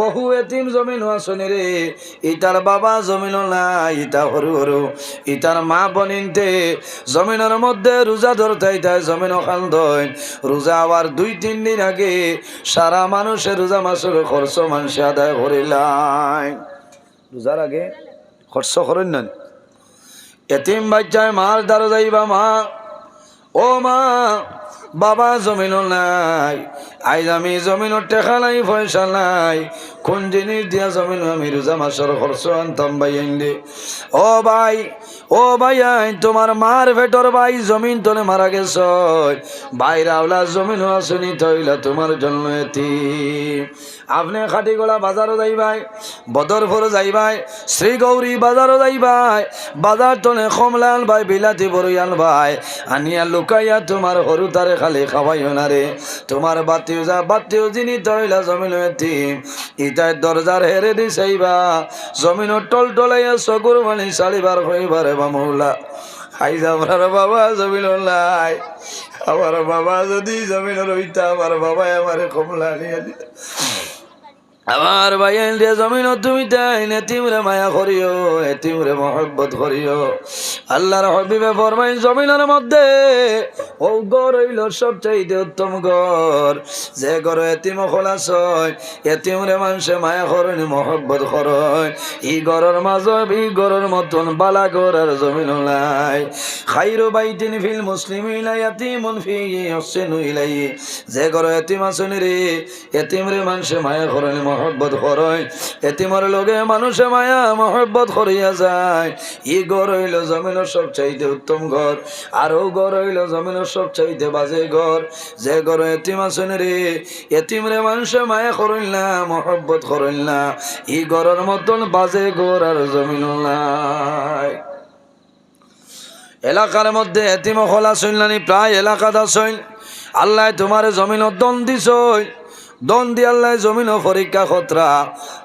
বহু এতিম জমিন আসনি রে। ইটার বাবা জমিন নাই, ইটা হরু হরু। ইটার মা বনিনতে জমিনের মধ্যে রোজা ধরতে ইতাই জমিন খান দইন রোজা আবার দুই, তিন দিন আগে সারা মানুষের রোজা মাসের খরচ মানুষ আদায় করিলাই রোজার আগে খরচ করেন না এতিম বাচ্চায় মার দ্বারা যাইবা মা। ও মা বাবা জমিন নাই, আইজ আমি জমিন টেকা নাই, পয়সা নাই। কোন জিনিস দিয়া জমিন আমি রোজা মাসের খরচ আনতাম ভাই আইনলে ও ভাই ও ভাই আইন তোমার মার ভেটর ভাই জমিন তলে মারা গেছ। ভাই রাওলা জমিন আসনি তৈলা তোমার জন্য এটি আপনি খাটিগোলা বাজারও যাই যাইবাই বদরপুর যাইবাই শ্রী গৌরী বাজারও যাইবাই বাজার তনে কমলাল ভাই, বিলাতি বরইয়াল ভাই, আনিয়া লুকাইয়া তোমার সরু তারে খালি খাওয়াইও না রে। তোমার বাতিও যা, বাতিও যিনি তৈলা জমিল ইতায় দরজার হেরে দিছাইবা। জমিন টল টলাইয়া চকুর মানি চালিবার হইবার বা মৌলা খাই আমার বাবা জমিন লাই আমার বাবা যদি জমিন রইতা, আমার বাবাই আমার কমলা নিয়ে দিত। আমার ভাই জমিন তুমি তাই নেতিমরে মায়া করিও এতিমরে মহব্বত করিও। আল্লাহর হবিবে ফরমাই জমিনের মধ্যে ও গড় হইল সবচাইতে উত্তম গড়। যে গড় এতিম খোলাস এতিমরে মানুষে মায়া করেন, মহব্বত করেন। ই গড়ের মাজব ই গড়ের মতন বালা গড় আর জমিন নাই। খাইরো বাইতিন ফিল মুসলিম ইলাই এতিমন ফি হসেন ইলাই যে গড় এতিম আসনি রে এতিমরে মানুষে মায়া করেন মহব্বত করেন। এতিমর লগে মানুষে মায়া মহব্বত করিয়া যায়। ই ঘর হইল জমিনের সব চাইতে উত্তম ঘর আরও ঘর হইল জমিনের সব চাইতে বাজে ঘর। যে ঘর এতিম আসেন রে এতিম রে মানুষে মায়া করিল না, মহব্বত করিল না। ই ঘরের মতন বাজে ঘর আর জমিন এলাকার মধ্যে এতিম খোলা শুনলানি প্রায় এলাকাত আসইন আল্লাহ তোমার জমিনত দন দিছই। দন দি আল্লাহ জমিনও পরীক্ষা খতরা।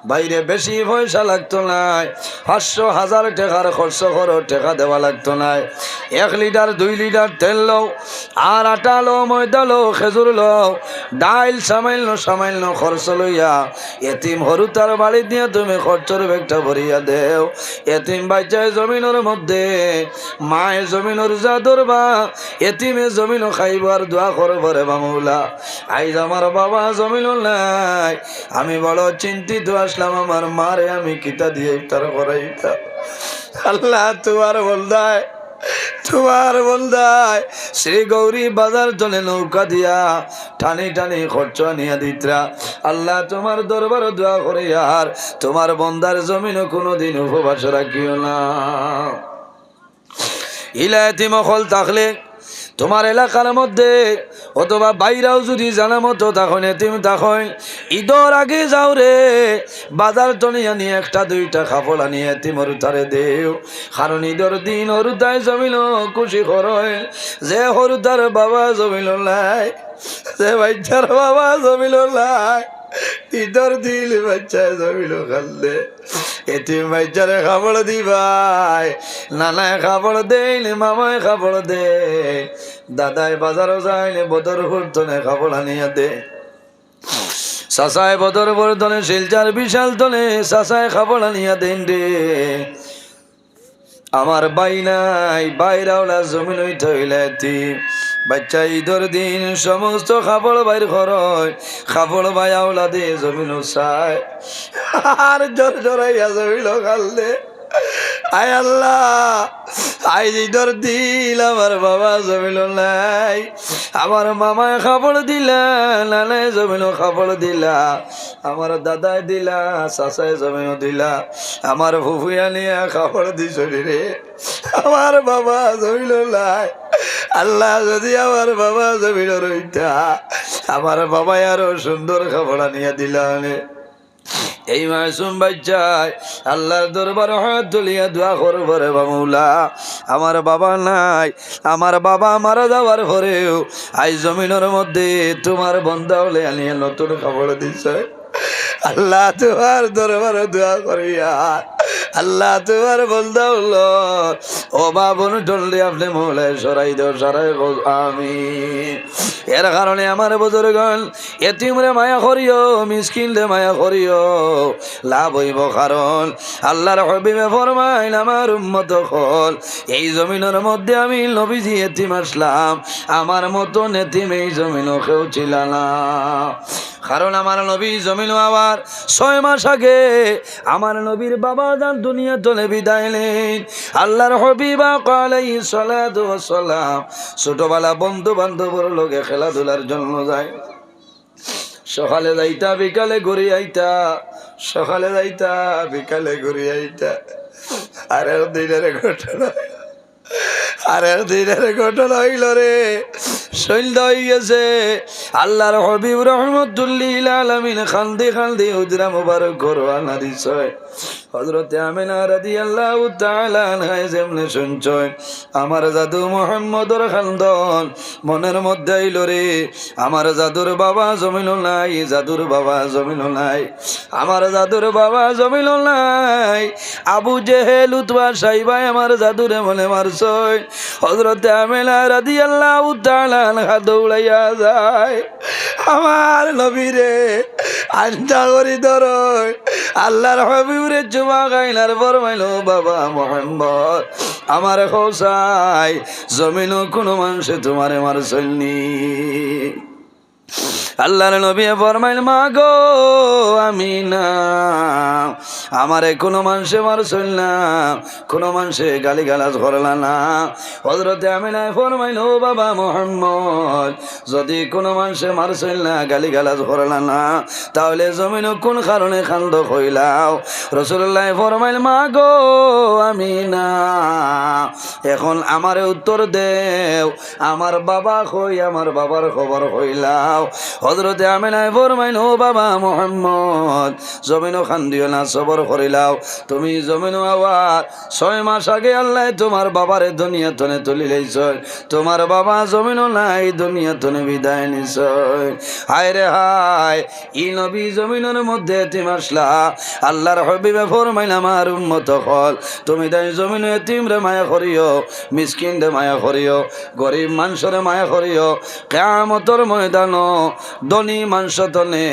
বাইরে বেশি পয়সা লাগতো নাই। পাঁচশো হাজার টাকার খরচ করো, টাকা দেওয়া লাগতো নাই। এক লিটার, দুই লিটার তেল লও, আর আটা লও, ময়দা লো খেজুর লও। ডাইল সামাইল সামাইল খরচ লইয়া। এতিম হরু তার বাড়ি দিয়ে তুমি খরচর বেগটা ভরিয়া দেও। এতিম বাচ্চায় জমিনের মধ্যে, মায়ে জমিনের যা ধরবা এতিমে জমিন খাইবার দোয়া করব রে বামুলা আইজ আমার বাবা জমিন নাই। আমি বড় চিন্তিত, আসলাম আমার মারে, আমি কিতা দিয়ে ইফতার করাইতাম। আল্লাহ, তোমার বলদায় তোমার বলদায় শ্রী গৌরী বাজার চলে নৌকা দিয়া টানি টানি খরচ নিয়া দিতরা। আল্লাহ, তোমার দরবার দোয়া করে আর তোমার বন্দার জমিনও কোনোদিন উপবাস রাখিও না। ইলায়তি মখল থাকলে তোমার এলাকার মধ্যে অথবা বাইরাও যদি জানা মতো তখন এতিম তখন ঈদর আগে যাও রে। বাজার টনি আনি একটা, দুইটা কাপড় আনি এতিমর তারে দেও। কারণ ঈদর দিন হরুতায় জমিল, খুশি করয় যে হরুতার বাবা জমিল নাই যে বাচ্চার বাবা জমিল নাই ঈদর দিল বাচ্চায় জমিল খাললে এতিম বাচ্চারে খাবড় দিবাই। নানায় খাবড় দেন মামায় খাবড় দে। দাদাই বাজারও যাইলে, বদর হুর্তনে খাবড় আনিয়া দে। সাসায় বদর বর্ধনে শিলচার বিশাল তনে সাসায় খাবড় আনিয়া দেন রে। আমার বাই নাই, বাইরাওলা জমিন হইতে বাচ্চা ঈদর দিন, সমস্ত খাবড় বাইর খরয় খাবড় বাই আওলা দে, জমিন চায় আর জোর জোরাইয়া জমিল খাললে আয় আল্লাহ আই ঈদর দিল, আমার বাবা জমিল নাই। আমার মামায় খাবড় দিলা নানায় জমিন খাবড় দিলা। আমার দাদাই দিলা, চাচাই জমিন দিলা। আমার ফুফুয়া নিয়ে খাবড় দিছ রে। আমার বাবা জমিল নাই। আল্লাহ যদি আমার বাবা জমিল রইতা, আমার বাবাই আরও সুন্দর খাবড় নিয়ে দিলা এই মাসুম বাচ্চায় আল্লাহর দরবার হাত তুলিয়া দোয়া করব রে বামুলা আমার বাবা নাই, আমার বাবা মারা যাওয়ার পরেও আই জমিনের মধ্যে তোমার বন্ধা হলে আনিয়ে নতুন খবর দিছে। আল্লাহ তোমার দরবার দোয়া করিয়া আল্লাহ তোমার বলতে হলো। ও বাবন টললে আপনি মৌলায় সরাই দেও, সরাই আমি এর কারণে আমার বুজুর্গন এতিমরে মায়া করিও মিসকিনলে মায়া করিও, লাভ হইব কারণ আল্লাহর হবিবে ফরমাইন আমার উম্মত হল। এই জমিনের মধ্যে আমি নবীজি এতিম আসলাম। আমার মতো নেতিম এই জমিনও কেউ ছিল না। কারণ আমার নবী জমিন আবার ছয় মাস আগে আমার নবীর বাবা যান দুনিয়া তলে বিদায় নেন। আল্লাহর হবিবা কালাই সালাম। ছোটবেলা বন্ধু বান্ধবর লোকে খেলাধুলার জন্য যায়। সকালে যাইতা, বিকালে ঘুরে আইতা। সকালে যাইতা, বিকালে ঘুরে আইতা। আর দিনের ঘটনা। আরে দিনের ঘটনা হইল রে সৈন্য হয়ে গেছে। আল্লাহর হবিব রহমতুল্লিল আলমিন খান্দি খান্দি হুজরা মুবারক ঘরোয়ানা দিছয় হজরতে আমিনা রাদি আল্লাহ যেমনি শুনছয় আমার জাদু মোহাম্মদর খান্দন, মনের মধ্যে আইল রে, আমার জাদুর বাবা জমিল নাই, জাদুর বাবা জমিল নাই, আমার জাদুর বাবা জমিল নাই, আবু জেহেল, উতবা সাইবাই আমার জাদুরে মনে মারছয় হজরতে আমেলা রাদি আল্লাহ তালানহা দৌড়াইয়া যায়, আমার নবীরে আন্তা করি ধর, আল্লাহর হবিবরে গাইলার ফরমাইল বাবা মোহাম্মদ আমার হোসাই জমিনও কোনো মানুষে তোমারে মারছনি আল্লাহর নবী ফরমাইল মা গো আমি না। আমারে কোনো মানুষে মারছিল না। কোনো মানুষে গালি গালাজ করলা না। হজরতে আমি না ফরমাইল, ও বাবা মোহাম্মদ, যদি কোনো মানুষে মারছিল না গালি গালাজ করলা না, তাহলে জমিন কোন কারণে খান্দ কইলাও রসুল্লাহ ফরমাইল মা গো আমি না। এখন আমারে উত্তর দেও। আমার বাবা কই? আমার বাবার খবর কইলাও হজরতে আমেনায় ফরমাইন ও বাবা মোহাম্মদ জমিনও খান্দিও না, সবর করিলাও তুমি জমিনও আবার ছয় মাস আগে আল্লাহ তোমার বাবারে দুনিয়া তনে তুলি লইছয় তোমার বাবা জমিনও নাই, দুনিয়া তনে বিদায় নিছয় হায় রে হায়, ই নবী জমিনের মধ্যে এতিম আসলা। আল্লাহর হবিবে ফরমাইন, আমার উম্মত হল। তুমি তাই জমিন এতিম রে মায়া করিও, মিসকিন রে মায়া করিও, গরিব মানুষরে মায়া করিও কেমতর ময়দান ধনী মানুষ তনে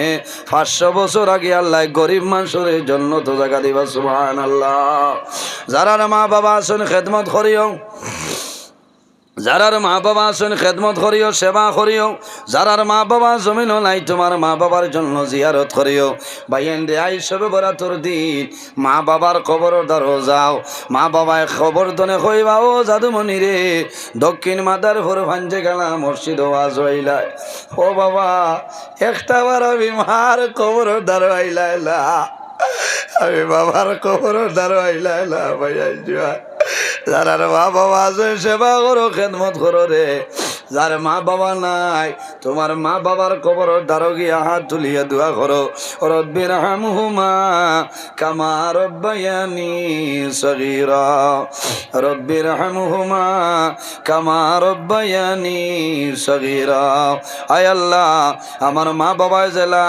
পাঁচশো বছর আগে আল্লাহ গরিব মানুষের জন্য তো জায়গা দিবা সুহান আল্লাহ যারা মা বাবা আসুন খেদমত করিও। যারার মা বাবা আছেন খেদমত করিও, সেবা করিও। যারার মা বাবা জমিন নাই, তোমার মা বাবার জন্য জিয়ারত করিও। বাইন দে আই সবে বরাতর দিন, মা বাবার খবর দ্বারো যাও। মা বাবায় খবর দনে কইবা ও জাদুমণি রে। দক্ষিণ মাদার ভোর ভাঞ্জে গেলা, মসজিদ ওয়াজ হইলাই ও বাবা, একটা বার আমি মার খবর দ্বারো আইলাইলা আমি বাবার খবর দ্বারো আইলাইলা ভাইয়া যারা মা বাবা আছে সেবা করো, খেদমত করো রে। যার মা বাবা নাই, তোমার মা বাবার কবর দ্বারো গিয়া হাত তুলিয়া দোয়া করো। রব্বির হামহুমা কামা রব্বায়ানি সগীরা। রব্বির হামহুমা কামা রব্বায়ানি সগীরা। আয় আল্লাহ, আমার মা বাবায় জেলা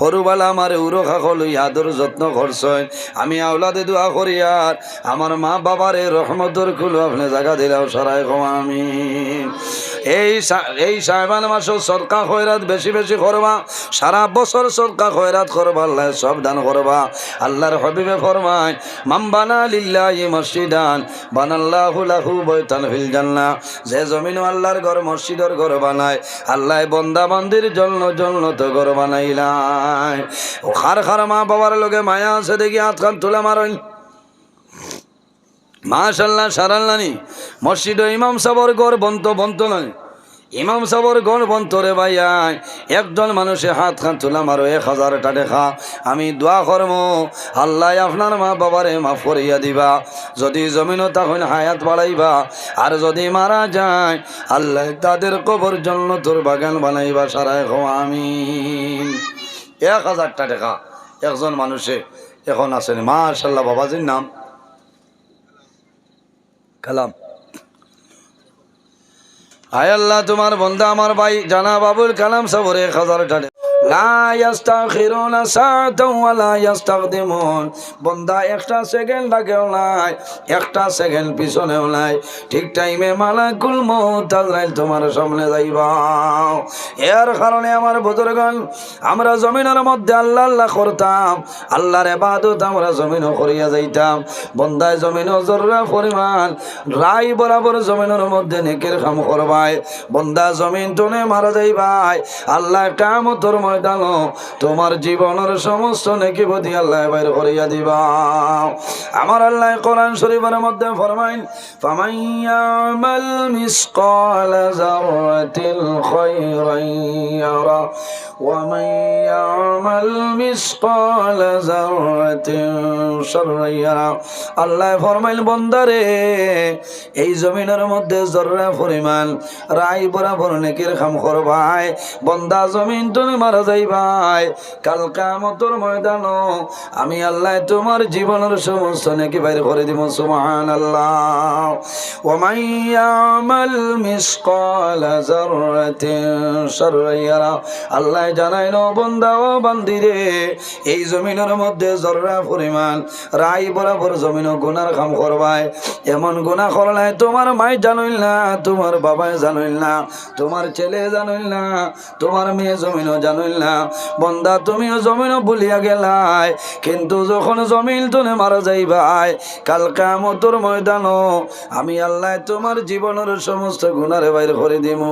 সৰুবেলা আমার উরখা খলুই আদর যত্ন করছেন আমি আওলাদে দোয়া করি আর, আমার মা বাবারে রহমতর খুলো আপনি জায়গা দিলাও সারাই আমি এই এই সাহেবান মাস সরকার খয়রাত বেশি বেশি করবা, সারা বছর সরকার খয়রাত করবা, আল্লাহ সব দান করবা। আল্লাহর হবিবে ফরমায় মাম্বানা লিল্লাহি মসজিদান, বানাল্লাহু লাহু বৈতান ফিল জান্নাহ। যে জমিন আল্লাহর ঘর মসজিদের ঘর বানায়, আল্লাহ বন্দা বান্দির জন্য জন্য তো ঘর বানাইলাই ও খার খার মা বাবার লগে মায়া আছে দেখি খান তুলে মারইন মাশাল্লাহ সারাল্লানি মসজিদ ইমাম সাবর গড় বন্ত বন্ত নয়। ইমাম সাবর গড় বন্ত রে ভাইয়াই একজন মানুষে হাত খান তুলাম আরও এক হাজার টাকা আমি দোয়া করম আল্লাহ আপনার মা বাবারে মাফ করিয়া দিবা। যদি জমিনও তখন হায়াত বাড়াইবা, আর যদি মারা যায়, আল্লাহ তাদের কবর জন্য তোর বাগান বানাইবা সারাই হো আমি এক হাজার টাকা একজন মানুষে এখন আছেন মাশাল্লাহ বাবাজির নাম। কালাম। আয় আল্লাহ তোমার বন্ধা আমার ভাই জানা বাবুল কালাম সবরে হাজার টাকা একটা একটা ঠিক টাইমে সামনে যাইবা। আমার জমিনের মধ্যে আল্লাহ আল্লাহ করতাম, আল্লাহর ইবাদত আমরা জমিনও করিয়া যাইতাম। বন্দায় জররা পরিমাণ রাই বরাবর জমিনের মধ্যে নেকের কাম করবাই বন্দা জমিন টনে মারা যাইবাই আল্লাহ কামতর ময়দান তোমার জীবনের সমস্ত নেকি বদি আল্লাহ বাইর করিয়া দিবা। আমার আল্লাহ কোরআন শরীফের মধ্যে ফরমাইন ফামাইয়ামাল মিসকাল যাররাতিল খায়রান মান ইয়ামাল মিসকাল যাররাতিন শাররান ইয়ারা আল্লাহ ফরমাইল, বন্দারে, এই জমিনের মধ্যে জররা পরিমাণ রাই বরাবর নেকির খাম করবাই বন্দা জমিন তুমি মারা যাইবাই কাল কামতর ময়দান আমি আল্লাহ তোমার জীবনের সমস্ত নেকি বাইরে করে দিব সুবহান আল্লাহ ওমান ইয়ামাল মিসকাল যাররাতিন শাররান ইয়ারা আল্লাহ জানাই ন বন্দা ও বান্দিরে, এই জমিনের মধ্যে জররা পরিমাণ রাই বরাবর জমিন গুনার কাম করবাই এমন গুণা করলাই তোমার মাই জানইল না, তোমার বাবাই জানইল না, তোমার ছেলে জানইল না, তোমার মেয়ে জমিনও জানইল না। বন্দা, তুমিও জমিনও ভুলিয়া গেলাই, কিন্তু যখন জমিন তুলে মারা যাইবাই, কাল কামতর ময়দান আমি আল্লাহ তোমার জীবনের সমস্ত গুণারে বাইর করে দিব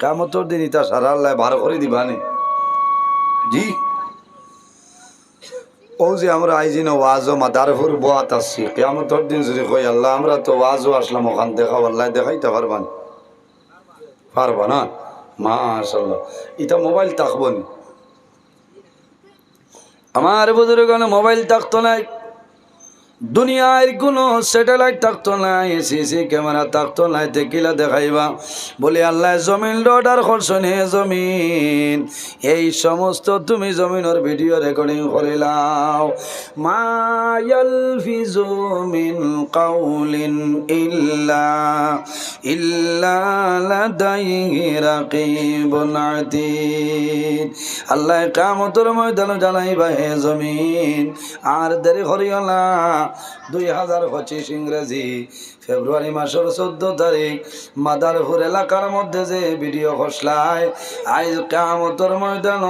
কামতর দিন ইতা সারা আল্লাহ বার করে দিবানি। জি। ও যে আমরা আইজি না, ওয়াজও মাদারপুর বোয়াত আসছি। কেমতর দিন যদি কই আল্লাহ, আমরা তো ওয়াজও আসলাম, ওখান দেখাও আল্লাহ দেখাইতে পারবা না। পারবা না? মাশাল্লাহ এটা মোবাইল থাকব নি। আমার বুজুর্গ মোবাইল থাকতো নাই। দুনিয়ার কোনো স্যাটেলাইট থাকতো নাই সিসি ক্যামেরা থাকতো নাই, দেখিলা দেখাইবা। বলে, আল্লাহ, জমিন অর্ডার করছনে জমিন। এই সমস্ত তুমি জমিনের ভিডিও রেকর্ডিং করিলাও মায়াল ফিজু মিন কাউলিন ইল্লা ইল্লা আল্লাহ, কামতর ময়দান জানাইবা, হে জমিন, আর দেরি করিও না। দুই হাজার পঁচিশ ইংরেজি। ফেব্রুয়ারি মাসের চোদ্দ তারিখ, মাদারপুর এলাকার মধ্যে যে ভিডিও খসলায়, আজ কামতর ময়দান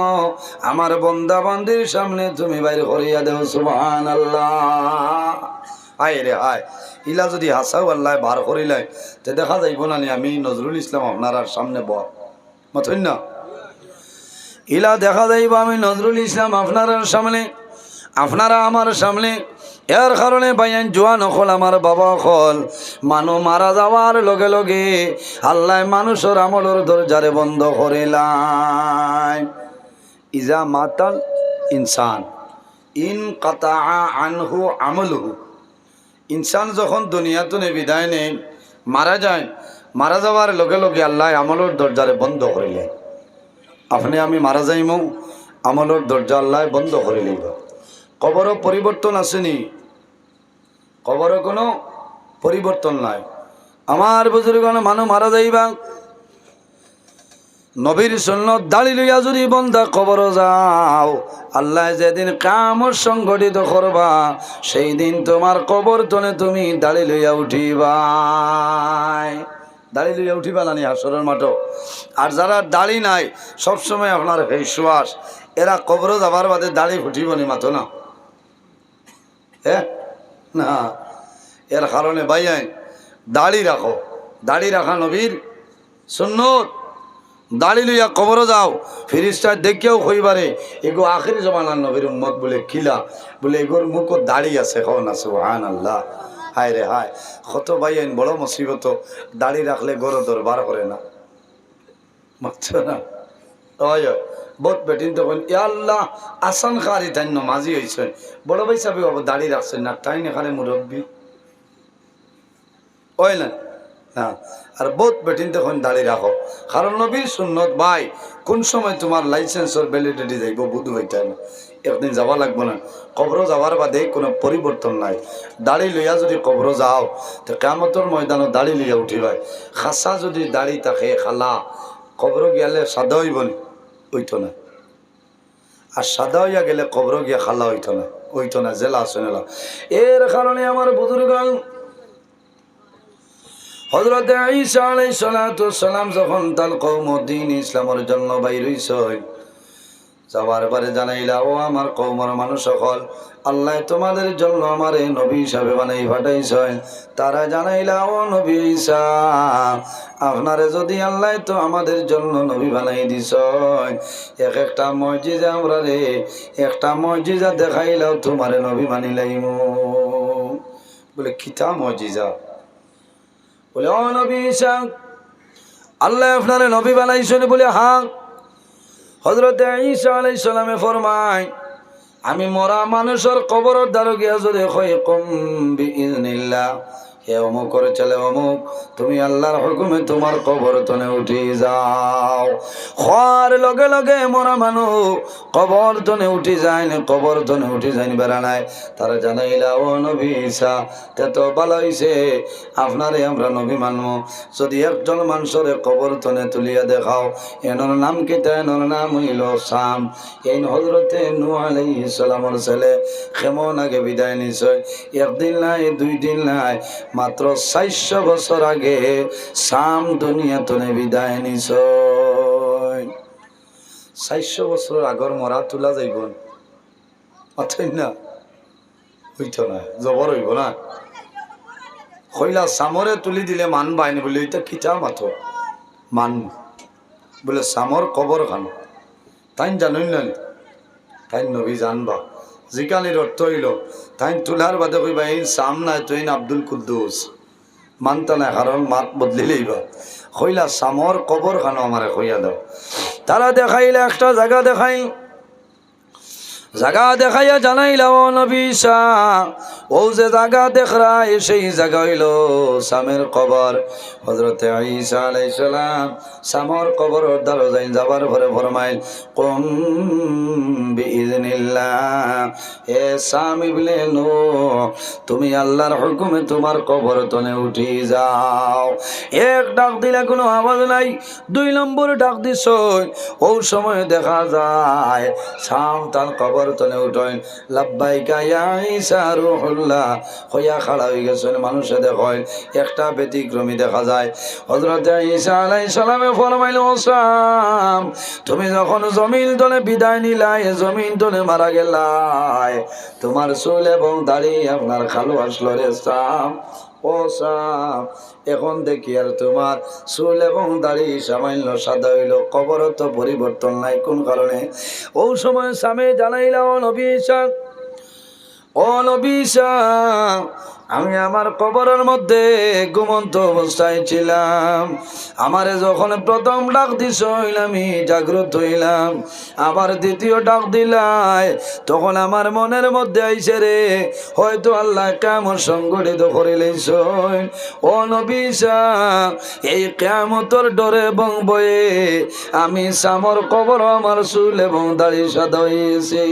আমার বন্দা বান্দির সামনে তুমি বাইর করিয়া দেও সুবহান আয় রে আয়, ইলা যদি হাসাও আল্লাহ বার করিলাই তে দেখা যাইব না আমি নজরুল ইসলাম আপনার সামনে ব মতন ইলা দেখা যাইব আমি নজরুল ইসলাম আপনার সামনে। আপনারা আমার সামনে এর কারণে বাইন জোয়ান হল, আমার বাবা হল। মানু মারা যাওয়ার লগে লগে আল্লাহ মানুষের আমলের দরজারে বন্ধ করিলাই ইজা মাতাল ইনসান, ইন কাতা আনহু আমলহু। ইনসান যখন দুনিয়াতে বিদায় নেই মারা যায়, মারা যাওয়ার লগে লগে আল্লাহ আমলের দরজারে বন্ধ করিলেন আপনি আমি মারা যাইমু, আমলের দরজা আল্লাহ বন্ধ করে লইব। কবরও পরিবর্তন আসেনি। কবরও কোনো পরিবর্তন নাই। আমার বুজুর্গণ মানুষ মারা যাইবা। নবীর সন্ন্যত দাড়ি লইয়া যদি বন্ধা কবর যাও, আল্লাহ যেদিন কামর সংগঠিত করবা সেই দিন তোমার কবর তনে তুমি দাড়ি লইয়া উঠিবা দাড়ি লইয়া উঠিবা নানি হাসরের মাঠো? আর যারা দাড়ি নাই, সবসময় আপনার বিশ্বাস এরা কবর যাবার বাদে দাড়ি ফুটিব মাথো না। হ্যাঁ না। এর কারণে ভাইয়াই দাড়ি রাখো। দাড়ি রাখা নবীর সুন্নত। দাড়ি লইয়া কবর যাও। ফিরিস্টার দেখিয়াও কইবারে এগো আখির জমানার নবীর উম্মত বলে খিলা। বলে এগোর মুখ দাড়ি আছে। হন আছে হান আল্লাহ হায় রে হায়। কত ভাইয়াইন বড় মুসিবত। দাড়ি রাখলে গরো দরবার করে না। বুঝছ না। হয়। বহুত বেটিন তখন ইয়া আল্লাহ, আসান খারি তাই নমাজি হয়েছেন বড় ভাই সাহেব বাবু দাড়ি রাখছেন না তাই এখানে মুরব্বী ওই না? হ্যাঁ আর বহুত বেটিন তখন দাড়ি রাখো কারণ নবীর সুন্নত ভাই, কোন সময় তোমার লাইসেন্সর ভ্যালিডিটি যাইব বুধ হইতে না একদিন যাবা লাগবো না। কবর যাওয়ার বাদে কোনো পরিবর্তন নাই। দাড়ি লইয়া যদি কবর যাও, তো কামতর ময়দানত দাড়ি লইয়া উঠিবাই। খাসা যদি দাড়ি থাকে, খালা কবর গিয়ালে সাদা হইব নি হইতো না। আর সাদা হইয়া গেলে কবর গিয়া খালা হইত না। হইত না, জেলা শুনেলা এর কারণে আমার বুজুর্গ হজরত আলাইহিস সালাম যখন তাল কৌমদ্দিন দিন ইসলামের জন্য বাইর হইছে যাবার পরে জানাইলা, ও আমার কৌমর মানুষ সকল, আল্লাহ তোমাদের জন্য আমার এই নবী হিসাবে বানাই পাঠাইছেন। তারা জানাইলা, ও নবী ঈসা, আপনারে যদি আল্লাহ তো আমাদের জন্য নবী বানাই দিছ এক একটা মসজিদে আমরা রে, একটা মসজিদা দেখাইলাও তোমারে নবী মানিলাইমু বলে, কিতা মসজিদা? বলে, ও নবী ঈসা, আল্লাহ আপনারে নবী বানাইছেন বলে হ্যাঁ হজরত ঈসা আলাই সালামে ফরমায় আমি মরা মানুষের কবর দ্বারা যদি হয় কম বিইজনিল্লাহ হে অমুক ছেলে অমুক, তুমি আল্লাহর হুকুমে তোমার কবর তনে উঠি যাও। খোয়ার লগে লগে মরা মানুষ কবর তনে উঠি যায় না, কবর তনে উঠি যায় বেড়ানায়। তারা জানাইলা ও নবী ঈসা, তে তো ভালো হইছে। আপনারে আমরা নবী মানব যদি একজন মানুষের কবর তনে তুলিয়া দেখাও, এনর নাম কিতা এনর নাম হইল সাম। এই হজরতে নু আলাইহিস সালামর ছেলে কেমন আগে বিদায় নিশ্চয় একদিন নাই, দুই দিন নাই। মাত্র চারশো বছর আগে সাম দুনিয়া তনে বিদায় নিশ্চয় চারশো বছর আগর মরা তোলা যাইব। না? হইত না জবর হইব না? কইলা সামরে তুলি দিলে মান বাইনি বলে ওইটা কিতা মাথো? মান। বলে সামর কবর খান। তাই জানুন না তাই নবী জানবা। জিকানির অর্থ হইল তাই তুলার বাদে কইবা, এই সামনায় তুই আব্দুল কুদ্দুস। মানতা না কারণ মাত বদলিলেই বা কইলা, সামর কবর খানো আমারে কইয়া দাও। তারা দেখাইলে, একটা জায়গা দেখাই। জাগা দেখাইয়া জানাইলা ও নবীসা ও যে জাগা দেখরা সেই জায়গা হইল সামের কবর। হজরতে ঈসা সামর কবর দ্বারা যাই যাবার পরে ফরমাইল, কম এ সাম ইবনে নূহ, তুমি আল্লাহর হুকুমে তোমার কবর তনে উঠি যাও। এক ডাক দিলে কোনো আওয়াজ নাই, দুই নম্বর ডাক দিছ ও সময় দেখা যায়, সাম তার কবর তনে উঠেন। লাব্বাইকা ঈসা রুহুল্লাহ। হইয়া খাড়া হয়ে গেছেন মানুষে দেখেন, একটা ব্যতিক্রমী দেখা যায়। হজরত ঈসা আলাইহিস সালামে ফরমাইল, ও সাম, তুমি যখন জমিন তলে বিদায় নিলাই, জমিন তলে মারা গেলাই, তোমার চুল এবং দাড়ি আপনার খালু আসলো রে সাম। এখন দেখি আর তোমার চুল এবং দাড়ি সামান্য সাদা হইল কবর তো পরিবর্তন নাই, কোন কারণে? ও সময় স্বামী জানাইলা, ও নবী ও আমি আমার কবরের মধ্যে ঘুমন্ত অবস্থায় ছিলাম। আমারে যখন প্রথম ডাক দিস আমি জাগ্রত হইলাম। আবার দ্বিতীয় ডাক দিলাই, তখন আমার মনের মধ্যে আইসে রে, হয়তো আল্লাহ কেমন সংগঠিত করিলেছ ও নবীসা এই কেমতর ডরে এবং বয়ে আমি সামর কবর আমার চুল এবং দাড়ি সাদা হয়েছে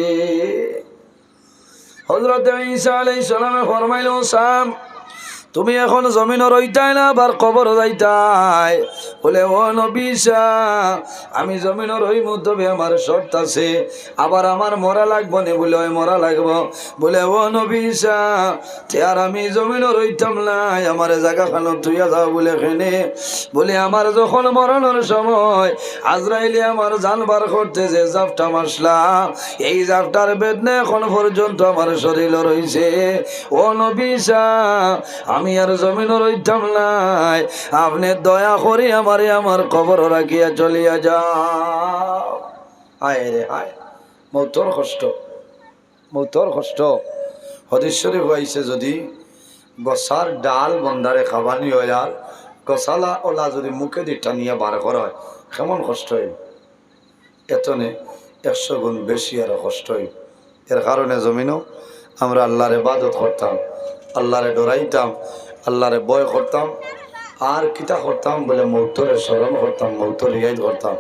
হজরত ইসা আলাই সালামে ফরমাইল সাম তুমি এখন জমিন রইতাই না, আবার কবর যাইতাই। বলে, ও নবীসা আমি জমিন রইম তবে আমার শর্ত আছে। আবার আমার মরা লাগবো নে বলে, ওই মরা লাগবো। বলে, ও নবীসা তে আর আমি জমিন রইতাম নাই, আমার জায়গা খানো তুইয়া যাও বলে খেনে বলে, আমার যখন মরণের সময় আজরাইলে আমার জানবার করতে যে জাপটা মাসলা, এই জাপটার বেদনা এখন পর্যন্ত আমার শরীর রয়েছে ও নবীসা আমি আর জমিন রইতাম নাই আপনি দয়া করে আমারে আমার কবর রাখিয়া চলিয়া যাও। হায় রে হায়, মৌতর কষ্ট মৌতর কষ্ট। হদেশ্বরী হয়েছে যদি গছার ডাল বন্ধারে খাবানি হয় আর গছালা ওলা যদি মুখে দি টানিয়া বার করা হয় কেমন কষ্ট হয় এতনে একশো গুণ বেশি আরও কষ্ট হয় এর কারণে জমিনও আমরা আল্লাহরে বাদত করতাম। আল্লাহরে ডরাইতাম, আল্লাহরে বয় করতাম, আর কিতা করতাম বলে মৌতরে স্মরণ করতাম, মৌতরে ইয়াদ করতাম।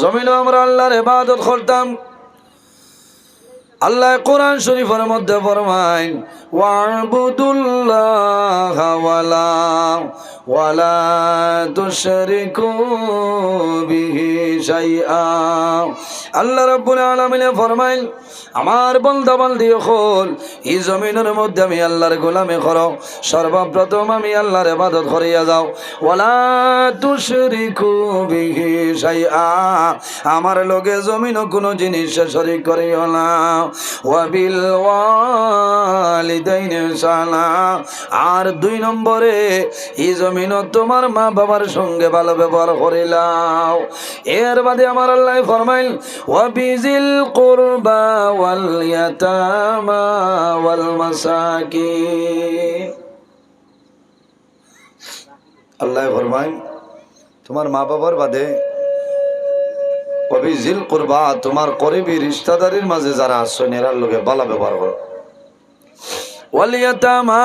জমিনও আমরা আল্লাহর ইবাদত করতাম। আল্লাহ কোরআন শরীফের মধ্যে ফরমাইন আমার বলদা বলদি হল এই জমিনের মধ্যে আমি আল্লাহর গোলামি করো, সর্বপ্রথম আমি আল্লাহর ইবাদত করিয়া যাও। ওয়ালা তুশরিকু শাইআ। আমার লগে জমিনও কোনো জিনিস শরীক করিও না। আর দুই নম্বরে এই জমিন তোমার মা বাবার সঙ্গে ভালো ব্যবহার করিলাও এর বাদে আমার আল্লাহ ফরমাইল, ওয়াবিজিল কুরবা ওয়াল ইয়াতামা ওয়াল আল্লাহ ফরমাইল, তোমার মা বাবার বাদে অভিজিল করবা, তোমার করিবি রিস্তাদারির মাঝে যারা আসছো নেরার লোকে বালা ব্যবহার করো। ওয়ালিয়াতামা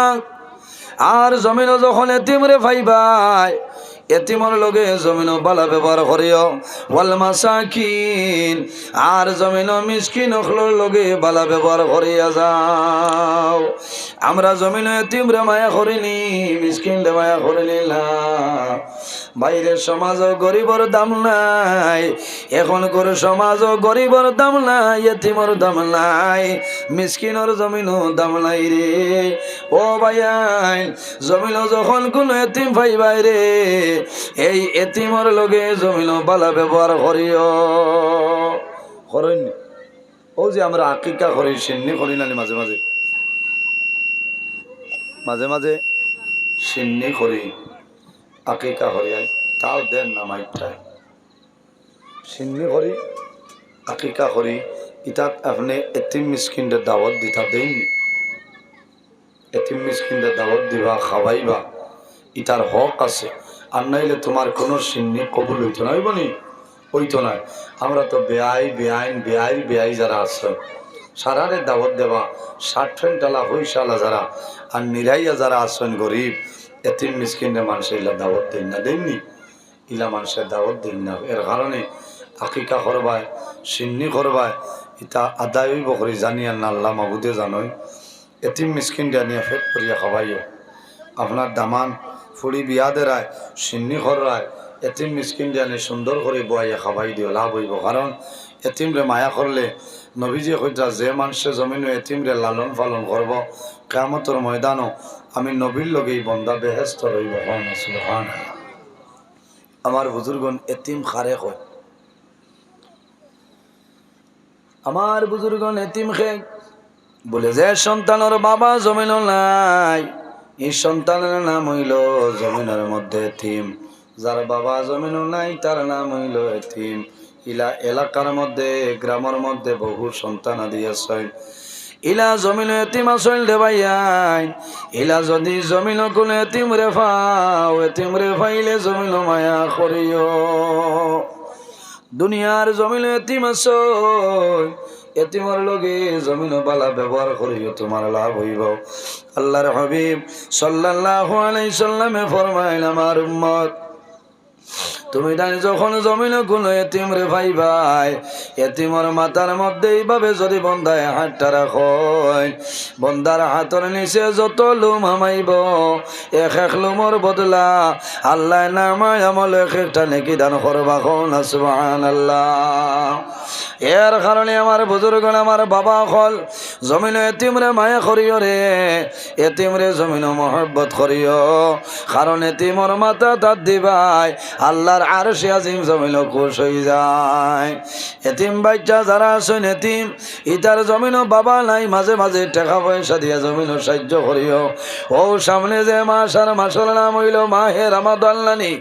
আর জমিনও যখন এতিমরে ভাইবাই এতিমর লগে জমিনও বালা ব্যবহার করিও। ওয়াল মাসাকিন, আর জমিনও মিসকিন অখলোর লগে বালা ব্যবহার করিয়া যাও। আমরা জমিন এতিমরে মায়া করিনি, মিসকিন রে মায়া করিনি বাইরের সমাজও গরিবর দাম নাই, এখন করে সমাজও গরিবর দাম নাই, এতিমর দাম নাই, মিসকিনর জমিনও দাম নাই রে। ও ভাইয়াই জমিনও যখন কোনো এতিম ভাই রে এই এতিমর লগে জমিনও বালা ব্যবহার করিও। করেন ও যে আমরা আকিকা করি, সিন্নি করি না মাঝে মাঝে? মাঝে মাঝে সিন্নি করি, আকিকা হরিয়াই তাও দেন না মাইটাই সিন্নি করি, আকিকা করি ইতাত আপনি এতিম মিসকিনদের দাওয়াত দিতা দেননি? এতিম মিসকিনদের দাওয়াত দিবা, খাওয়াইবা ইতার হক আছে। আর নাইলে তোমার কোনো সিন্নি কবুল হইতো না। হইবনি হইতো না। আমরা তো বেআই, বেআইন বেআই বেআই যারা আছে, সারারে দাওয়াত দেবা, ষাট ফেন টালা হইসালা যারা, আর নিরাইয়া যারা আছেন গরিব, এতিম মিসকিনের মানুষের ইলা দাওয়াত দিন না দেননি ইলা মানুষের দাওয়াত দিন না। এর কারণে আকিকা করবায়, সিন্নি করবায়, ইতা আদায় বকরি জানিয়া না, আল্লাহ মাবুদে জানই। এতিম মিসকিন জানিয়া ফেট করিয়া খাবাইও আপনার দামান ফুড়ি বিয়া দেরায় সিন্নি খরায় এতিম মিসকিন জানি সুন্দর করে বয়াইয়া খাবাই দিও লাভ হইব। কারণ এতিমরে মায়া করলে নবীজি কইতা যে মানুষে জমিন এতিমরে লালন পালন করব কেমতর ময়দানও আমি নবীর লগেই বন্দা বেহেস্ত রইব হন আমার বুজুর্গন এতিম খারে হয় আমার বুজুর্গন এতিম খে, বলে যে সন্তানের বাবা জমিন নাই এই সন্তানের নাম হইল জমিনের মধ্যে থিম যার বাবা জমিন নাই, তার নাম হইল এতিম। ইলা এলাকার মধ্যে, গ্রামের মধ্যে বহু সন্তান আদি আছে। ইলা জমিন এতিম আসল দে ভাইয়াই। ইলা যদি জমিন কোনো এতিম রে ফাও এতিম রে ফাইলে জমিন মায়া করিও। দুনিয়ার জমিন এতিম আছো। এতিমর লগে জমিন বালা ব্যবহার করিও, তোমার লাভ হইব। আল্লাহর হাবিব সাল্লাল্লাহু সাল্লামে ফরমাইল আমার উম্মত, তুমি জানি যখন জমিন কোনো এতিম রে ভাই ভাই এতিমর মাথার মধ্যে এইভাবে যদি বন্ধায় হাতটা রাখো বন্দার হাতর নিচে যত লুম হামাইব, এক এক লুমর বদলা আল্লাহ নামায় আমল এক একটা নেকি দান করবা খন সুবহান আল্লাহ এর কারণে আমার বুজুর্গ আমার বাবা হল জমিন এতিমরে মায়া করিও রে। এতিমরে জমিন মহব্বত করিও। কারণ এতিমর মাথা তার দিবাই, আল্লাহর আর সে আজিম জমিন খুশ হয়ে যায়। এতিম বাচ্চা যারা আছেন এতিম ইটার জমিন বাবা নাই, মাঝে মাঝে টাকা পয়সা দিয়া জমিন সাহায্য করিও। ও সামনে যে মাস আর মাসের নাম হইল মাহের আমার আল্লানি